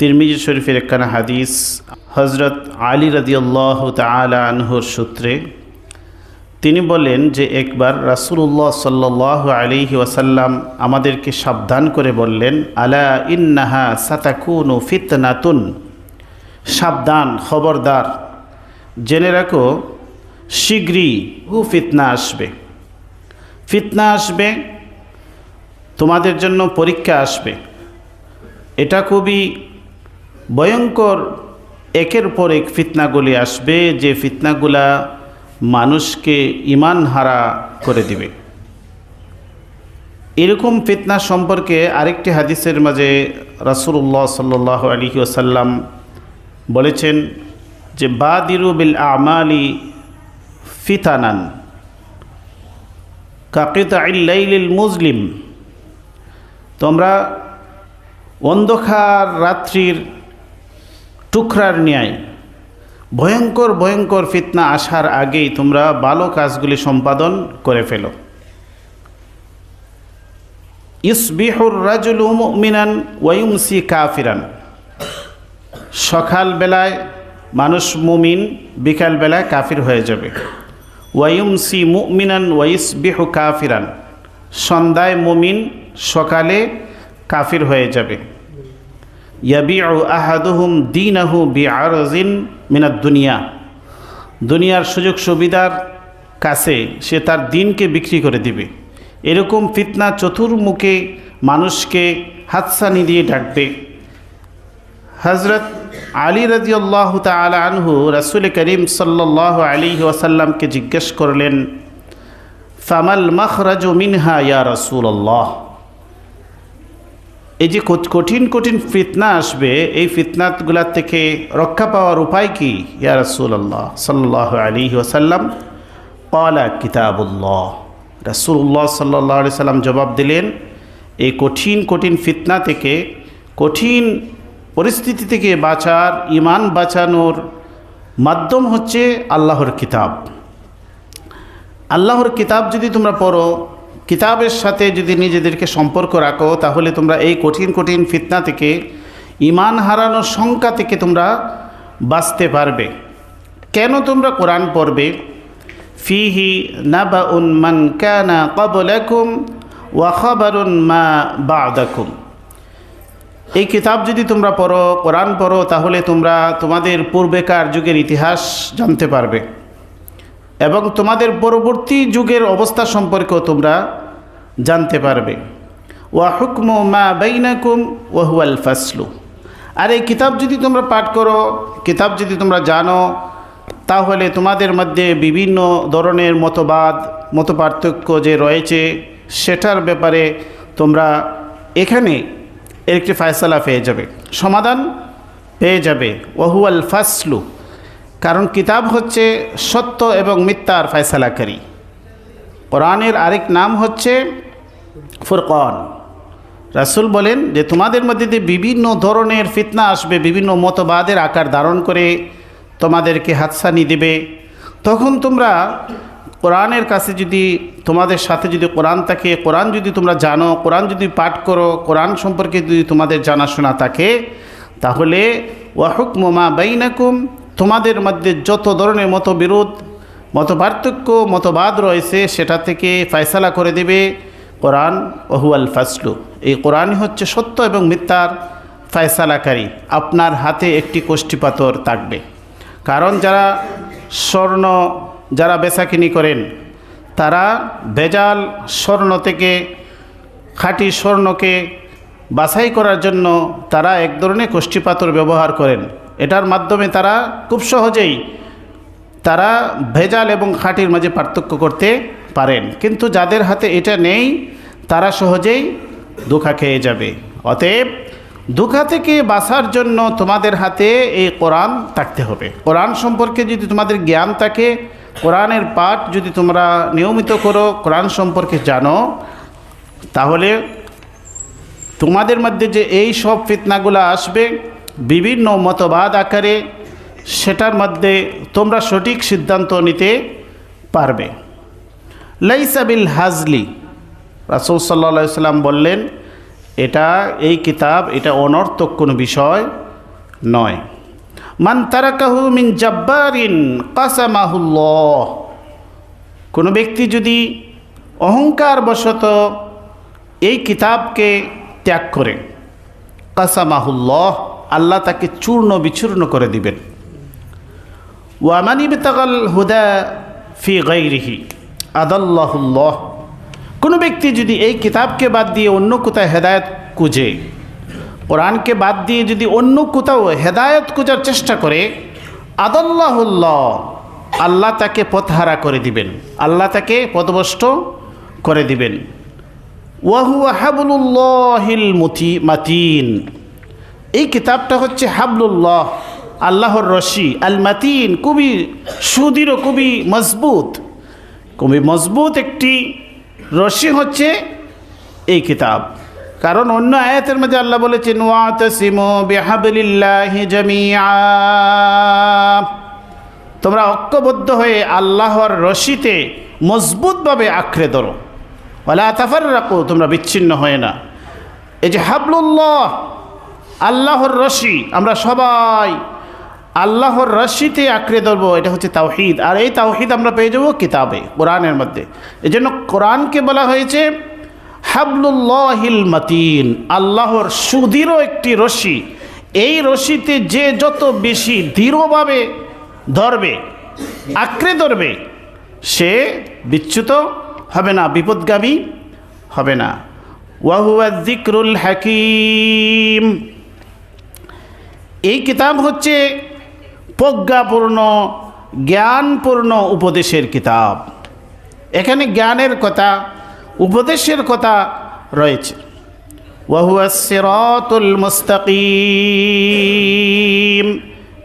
তিরমিজি শরীফের একখানা হাদিস হজরত আলী রদিয়াল্লাহ তালা আনহুর সূত্রে। তিনি বলেন যে একবার রাসুল্লাহ সাল্লাহ আলিহি ওয়াসাল্লাম আমাদেরকে সাবধান করে বললেন, আলা ইন্নাহা সাতাকুনু ফিতনাতুন। সাবধান, খবরদার। জেনে রাখো, শীঘ্রই হু ফিতনা আসবে। ফিতনা আসবে, তোমাদের জন্য পরীক্ষা আসবে। এটা খুবই ভয়ঙ্কর, একের পর এক ফিতনাগুলি আসবে যে ফিতনাগুলা মানুষকে ইমান হারা করে দিবে। এরকম ফিতনা সম্পর্কে আরেকটি হাদিসের মাঝে রাসুল্লাহ সাল্লাহ আলী ওসাল্লাম বলেছেন যে, বাদিরু বিল আমালি ফিতানান কাকিত আইল্লাইলিল মুসলিম তোমরা অন্ধকার রাত্রির টুকরার ন্যায়। ভয়ঙ্কর ভয়ঙ্কর ফিতনা আসার আগেই তোমরা ভালো কাজগুলি সম্পাদন করে ফেলো। ইসবিহুর রাজুল মিনান ওয়ুমসি কাফিরান। সকালবেলায় মানুষ মুমিন, বিকালবেলায় কাফির হয়ে যাবে। ওয়াইমসি মুমিনান ওয়াইসবিহু কাফিরান। সন্ধ্যায় মুমিন সকালে কাফির হয়ে যাবে। ইয়াবিউ আহাদুহুম দিনাহু বি আরজিন মিনাদ দুনিয়া। দুনিয়ার সুযোগ সুবিধার কাছে সে তার দিনকে বিক্রি করে দিবে। এরকম ফিতনা চতুর্মুখে মানুষকে হাতসানি দিয়ে ডাকবে। হজরত আলী রাজিউল্লাহ তালা আনহু রসুল করিম সাল্লাহ আলী ওয়াসাল্লামকে জিজ্ঞেস করলেন, ফামাল মখরাজ মিনহা ইয়া রসুল্লাহ এই যে কঠিন কঠিন ফিতনা আসবে, এই ফিতনাগুলার থেকে রক্ষা পাওয়ার উপায় কি? ইয়া রসুল্লাহ সাল্লাহ আলী ওসাল্লাম কলা কিতাবুল্লাহ। রসুল্লাহ সাল্লাহ আলি সাল্লাম জবাব দিলেন, এই কঠিন কঠিন ফিতনা থেকে, কঠিন পরিস্থিতি থেকে বাঁচার ইমান বাঁচানোর মাধ্যম হচ্ছে আল্লাহর কিতাব। আল্লাহর কিতাব যদি তোমরা পড়ো কিতাবের সাথে যদি নিজেদেরকে সম্পর্ক রাখো, তাহলে তোমরা এই কঠিন কঠিন ফিতনা থেকে ইমান হারানোর শঙ্কা থেকে তোমরা বাঁচতে পারবে। কেন তোমরা কোরআন পড়বে? ফিহি নাবা উন মান কানা কবলাকুম ওয়া খাবারুন মা বাদাকুম। এই কিতাব যদি তোমরা পড়ো, কোরআন পড়ো, তাহলে তোমরা তোমাদের পূর্বেকার যুগের ইতিহাস জানতে পারবে। এবং তোমাদের পরবর্তী যুগের অবস্থা সম্পর্কেও তোমরা জানতে পারবে। ওয়া হুকমু মা বাইনাকুম ওয়াহুয়াল ফাসলু। আর এই কিতাব যদি তোমরা পাঠ করো, কিতাব যদি তোমরা জানো, তাহলে তোমাদের মধ্যে বিভিন্ন ধরনের মতবাদ, মতপার্থক্য যে রয়েছে, সেটার ব্যাপারে তোমরা এখানে একটি ফায়সালা পেয়ে যাবে। সমাধান পেয়ে যাবে। ওহুয়াল ফাসলু। কারণ কিতাব হচ্ছে সত্য এবং মিথ্যার ফয়সালাকারী। কোরআনের আরেক নাম হচ্ছে ফুরকন। রাসুল বলেন যে তোমাদের মধ্যে যে বিভিন্ন ধরনের ফিতনা আসবে, বিভিন্ন মতবাদের আকার ধারণ করে তোমাদেরকে হাতসানি দেবে। তখন তোমরা কোরআনের কাছে যদি তোমাদের সাথে যদি কোরআন থাকে, কোরআন যদি তোমরা জানো, কোরআন যদি পাঠ করো, কোরআন সম্পর্কে যদি তোমাদের জানাশোনা থাকে, তাহলে ওয়াহুক মোমা বাইনাকুম, তোমাদের মধ্যে যত ধরনের মতবিরোধ মতপার্থক্য, মতবাদ রয়েছে, সেটা থেকে ফয়সালা করে দেবে কোরআন, ওহুয়াল ফাসলু। এই কোরআনই হচ্ছে সত্য এবং মিথ্যার ফয়সালাকারী। আপনার হাতে একটি কোষ্ঠীপাতর থাকবে। কারণ যারা স্বর্ণ, যারা বেচাকিনি করেন, তারা বেজাল স্বর্ণ থেকে, খাঁটি স্বর্ণকে বাছাই করার জন্য তারা এক ধরনের কোষ্ঠীপাতর ব্যবহার করেন। এটার মাধ্যমে তারা খুব সহজেই তারা ভেজাল এবং খাঁটির মাঝে পার্থক্য করতে পারেন। কিন্তু যাদের হাতে এটা নেই, তারা সহজেই ধোকা খেয়ে যাবে। অতএব ধোকা থেকে বাঁচার জন্য তোমাদের হাতে এই কোরআন থাকতে হবে। কোরআন সম্পর্কে যদি তোমাদের জ্ঞান থাকে, কোরআনের পাঠ যদি তোমরা নিয়মিত করো, কোরআন সম্পর্কে জানো, তাহলে তোমাদের মধ্যে যে এই সব ফিতনাগুলো আসবে, বিভিন্ন মতবাদ আকারে সেটার মধ্যে তোমরা সঠিক সিদ্ধান্ত নিতে পারবে। লাইসাবিল হাজলি, রাসুল সাল্লা সাল্লাম বললেন, এটা এই কিতাব, এটা অনর্থক কোনো বিষয় নয়। মান তারাকাহু মিন জব্বারিন কাসামাহুল্লাহ, কোনো ব্যক্তি যদি অহংকার বশত এই কিতাবকে ত্যাগ করে, কাসামাহুল্লাহ, আল্লাহ তাকে চূর্ণ বিচূর্ণ করে দিবেন। ওয়ামানি বেতাকাল হুদা ফি গাইরিহি আদাল্লাহুল্লাহ। কোনো ব্যক্তি যদি এই কিতাবকে বাদ দিয়ে অন্য কোথায় হেদায়ত খুঁজে, কোরআনকে বাদ দিয়ে যদি অন্য কোথাও হেদায়ত খোঁজার চেষ্টা করে, আদাল্লাহুল্লাহ, আল্লাহ তাকে পথহারা করে দিবেন। আল্লাহ তাকে পদভষ্ট করে দিবেন। ওয়াহু হাবলুল্লাহিল মুতি মাতিন এই কিতাবটা হচ্ছে হাবলুল্লাহ। আল্লাহর রশি আল মাতিন খুবই সুদৃঢ়, খুবই মজবুত। খুবই মজবুত একটি রশি হচ্ছে এই কিতাব। কারণ অন্য আয়াতের মধ্যে আল্লাহ বলেছেন তোমরা ঐক্যবদ্ধ হয়ে আল্লাহর রশিতে মজবুতভাবে আঁকড়ে ধরো। বলে আতাফার রাখো তোমরা বিচ্ছিন্ন হয়ে না। এই যে হাবলুল্লাহ, আল্লাহর রশি, আমরা সবাই আল্লাহর রশিতে আঁকড়ে ধরবো, এটা হচ্ছে তাওহিদ। আর এই তাওহিদ আমরা পেয়ে যাব কিতাবে, কোরআনের মধ্যে। এই জন্য কোরআনকে বলা হয়েছে, হাবলুল্লাহিল মাতিন, আল্লাহর সুদৃঢ় একটি রশি। এই রশিতে যে যত বেশি দৃঢ়ভাবে ধরবে, আঁকড়ে ধরবে, সে বিচ্যুত হবে না, বিপদগামী হবে না। ওয়াহুয়া জিক্রুল হাকিম। এই কিতাব হচ্ছে প্রজ্ঞাপূর্ণ, জ্ঞানপূর্ণ উপদেশের কিতাব। এখানে জ্ঞানের কথা, উপদেশের কথা রয়েছে। ওয়াহুয়া সিরাতুল মুস্তাকিম।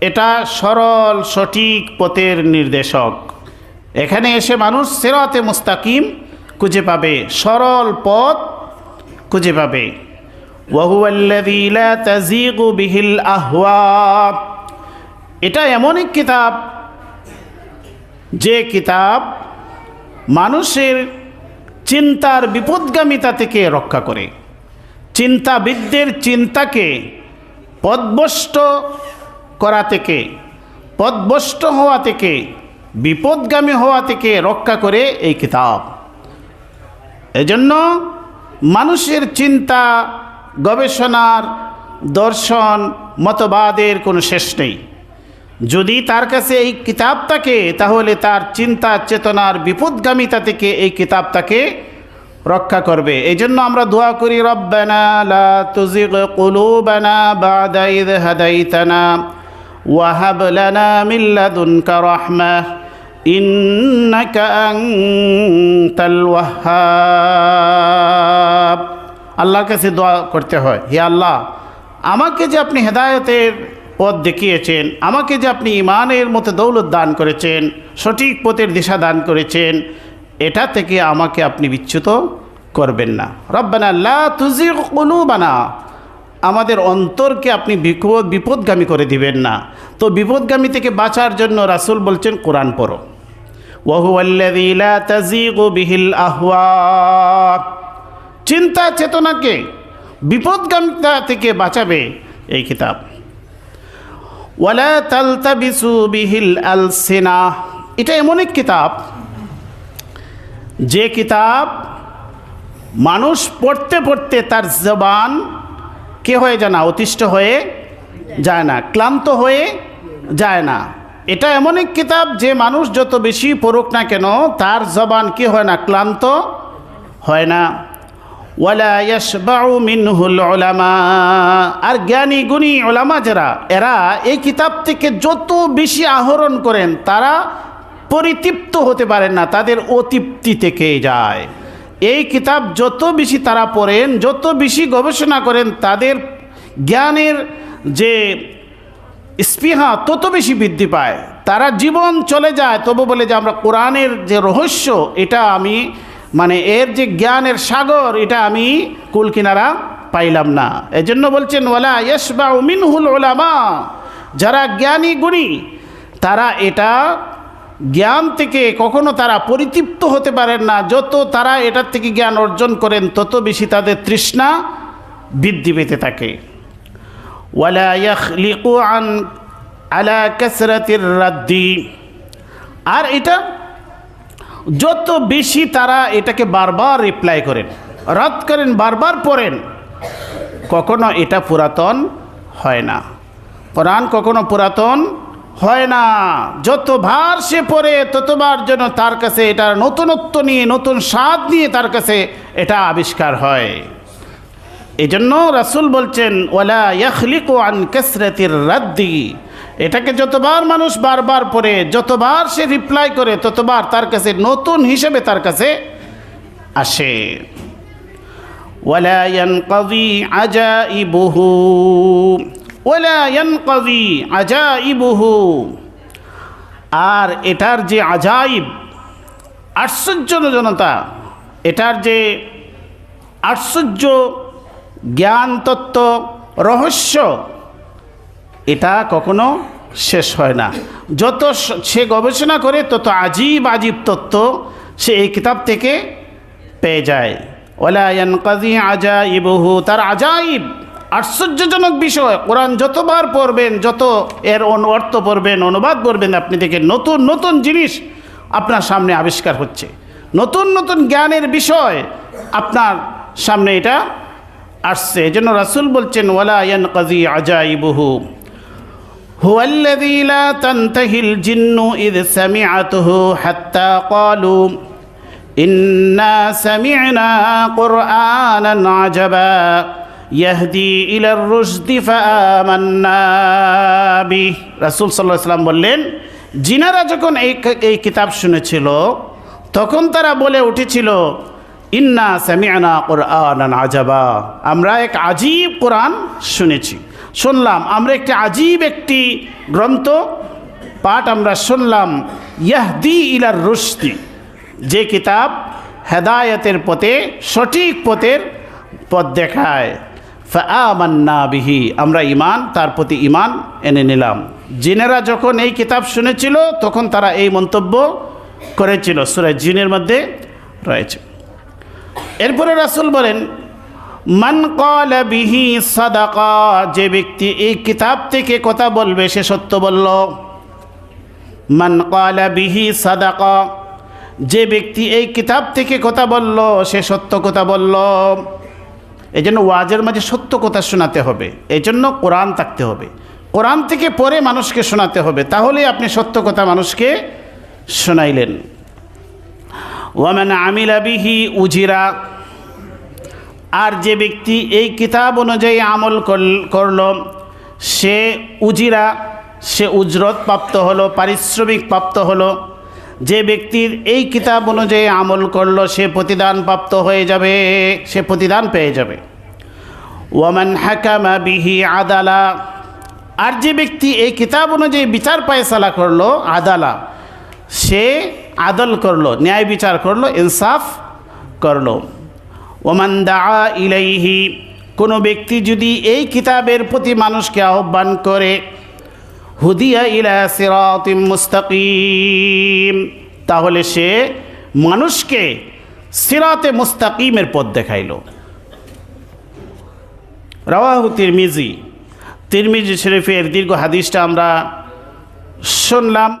এটা সরল, সঠিক পথের নির্দেশক। এখানে এসে মানুষ সেরাতে মুস্তাকিম খুঁজে পাবে, সরল পথ খুঁজে পাবে। ওয়াহুয়াল্লাযী লা তাযীগু বিহিল আহওয়া এটা এমন এক কিতাব যে কিতাব মানুষের চিন্তার বিপদগামিতা থেকে রক্ষা করে। চিন্তাবিদদের চিন্তাকে পদভষ্ট করা থেকে পদভষ্ট হওয়া থেকে, বিপদগামী হওয়া থেকে রক্ষা করে এই কিতাব। এজন্য মানুষের চিন্তা, গবেষণার দর্শন, মতবাদের কোনো শেষ নেই। যদি তার কাছে এই কিতাব থাকে, তাহলে তার চিন্তা, চেতনার বিপদগামিতা থেকে এই কিতাব তাকে রক্ষা করবে। এই জন্য আমরা দোয়া করি, রব্বানা লা তুজিগ কুলুবানা বাদা ইদ হাদাইতানা ওয়াহাব লানা মিন লাদুনকা আল্লাহর কাছে দোয়া করতে হয়, হে আল্লাহ, আমাকে যে আপনি হেদায়তের পথ দেখিয়েছেন, আমাকে যে আপনি ইমানের মতো দৌলত দান করেছেন, সঠিক পথের দিশা দান করেছেন, এটা থেকে আমাকে আপনি বিচ্যুত করবেন না। রব্বানা লা তুজি বানা আমাদের অন্তরকে আপনি বিপদ, বিপদগামী করে দিবেন না। তো বিপদগামী থেকে বাঁচার জন্য রাসূল বলছেন, কোরআন পড়ো। চিন্তা, চেতনাকে বিপদগামিতা থেকে বাঁচাবে এই কিতাব। ওয়ালা তালতাবিসু বিহিল আলসিনা। এটা এমন এক কিতাব, যে কিতাব মানুষ পড়তে পড়তে তার জবান কে হয়ে যায় না, অতিষ্ঠ হয়ে যায় না, ক্লান্ত হয়ে যায় না। এটা এমন এক কিতাব যে মানুষ যত বেশি পড়ুক না কেন, তার জবান কি হয় না, ক্লান্ত হয় না। ওয়ালা আর জ্ঞানী, গুণী ওলামা যারা, এরা এই কিতাব থেকে যত বেশি আহরণ করেন, তারা পরিতৃপ্ত হতে পারেন না, তাদের অতৃপ্তি থেকে যায়। এই কিতাব যত বেশি তারা পড়েন, যত বেশি গবেষণা করেন, তাদের জ্ঞানের যে স্পৃহা তত বেশি বৃদ্ধি পায়। তারা জীবন চলে যায়, তবু বলে যে আমরা কোরআনের যে রহস্য, এটা আমি মানে এর যে জ্ঞানের সাগর, এটা আমি কুল কিনারা পাইলাম না। এজন্য বলছেন ওলা ওয়ালা ইয়সবা মিনহুল ওলামা যারা জ্ঞানী গুণী, তারা এটা জ্ঞান থেকে কখনো তারা পরিতৃপ্ত হতে পারেন না। যত তারা এটার থেকে জ্ঞান অর্জন করেন, তত বেশি তাদের তৃষ্ণা বৃদ্ধি পেতে থাকে। ওয়ালা ইয়াখলিকু আন, আলা কাসরাতির রাদ্দি আর এটা যত বেশি তারা এটাকে বারবার রিপ্লাই করেন, রদ করেন, বারবার পড়েন, কখনো এটা পুরাতন হয় না। কোরআন কখনো পুরাতন হয় না। যতবার সে পড়ে, ততবার যেন তার কাছে এটার নতুনত্ব নিয়ে, নতুন স্বাদ নিয়ে তার কাছে এটা আবিষ্কার হয়। এই জন্য রাসুল বলছেন ওলা ইয়াখলিকু আন কাসরাতির রাদ্দি। এটাকে যতবার মানুষ বারবার পড়ে, যতবার সে রিপ্লাই করে, ততবার তার কাছে নতুন হিসেবে তার কাছে আসে। ওয়ালা ইয়ানকাযি আজাইবুহু। ওয়ালা ইয়ানকাযি আজাইবুহু। আর এটার যে আজাইব আশ্চর্যজনতা এটার যে আশ্চর্য জ্ঞান তত্ত্ব রহস্য এটা কখনো শেষ হয় না। যত সে গবেষণা করে, তত আজীব আজীব তত্ত্ব সে এই কিতাব থেকে পেয়ে যায়। ওলায়ন কাজী আজাইবহু, তার আজাইব আশ্চর্যজনক বিষয়। কোরআন যতবার পড়বেন, যত এর অর্থ পড়বেন, অনুবাদ পড়বেন, আপনি দেখেন নতুন নতুন জিনিস আপনার সামনে আবিষ্কার হচ্ছে। নতুন নতুন জ্ঞানের বিষয় আপনার সামনে এটা আসছে। এই জন্য রাসুল বলছেন, ওয়ালা ইয়ান কাজী আজাইবহু। هو الذي لا تنتهي الجن إذ سمعته حتى قالوا إنا سمعنا قرآنا عجبا يهدي إلى الرشد فآمنا به রাসূল সাল্লাল্লাহু আলাইহি সাল্লাম বললেন জিনারা যখন এই এই কিতাব শুনেছিল তখন তারা বলে উঠেছিল ইন্না সামিআনা কোরআনান আজাবা আমরা এক আজীব কোরআন শুনেছি শুনলাম। আমরা একটি আজীব একটি গ্রন্থ পাঠ আমরা শুনলাম, ইয়াহদি ইলার রুশদি। যে কিতাব হেদায়তের পথে, সঠিক পথের পথ দেখায়। ফাআমান্না বিহি, আমরা ইমান তার প্রতি ইমান এনে নিলাম। জিনেরা যখন এই কিতাব শুনেছিল, তখন তারা এই মন্তব্য করেছিল। সুরাজ জিনের মধ্যে রয়েছে। এরপরে রাসুল বলেন মান কল বিহি সাদাকা, যে ব্যক্তি এই কিতাব থেকে কথা বলবে, সে সত্য বলল। মান কল বিহি সাদাকা, যে ব্যক্তি এই কিতাব থেকে কথা বলল, সে সত্য কথা বলল। এই জন্য ওয়াজের মাঝে সত্য কথা শোনাতে হবে। এই জন্য কোরআন থাকতে হবে। কোরআন থেকে পরে মানুষকে শোনাতে হবে। তাহলে আপনি সত্য কথা মানুষকে শোনাইলেন। ওয়ামান আমিলা বিহি উজিরা আর যে ব্যক্তি এই কিতাব অনুযায়ী আমল করল- সে উজিরা, সে উজরত প্রাপ্ত হলো, পারিশ্রমিক প্রাপ্ত হলো। যে ব্যক্তির এই কিতাব অনুযায়ী আমল করল, সে প্রতিদান প্রাপ্ত হয়ে যাবে, সে প্রতিদান পেয়ে যাবে। ওয়ামান হাকামা বিহি আদালা, আর যে ব্যক্তি এই কিতাব অনুযায়ী বিচার পায়সালা করল, আদালা, সে আদল করল, ন্যায় বিচার করল, ইনসাফ করল। ওমান দা ইলাইহি, কোনো ব্যক্তি যদি এই কিতাবের প্রতি মানুষকে আহ্বান করে, হুদিয়া ইলা সিরাতিম মুস্তাকিম, তাহলে সে মানুষকে সিরাতে মুস্তাকিমের পথ দেখাইল। রাওয়াহু তিরমিজি তিরমিজি শরীফের দীর্ঘ হাদিসটা আমরা শুনলাম।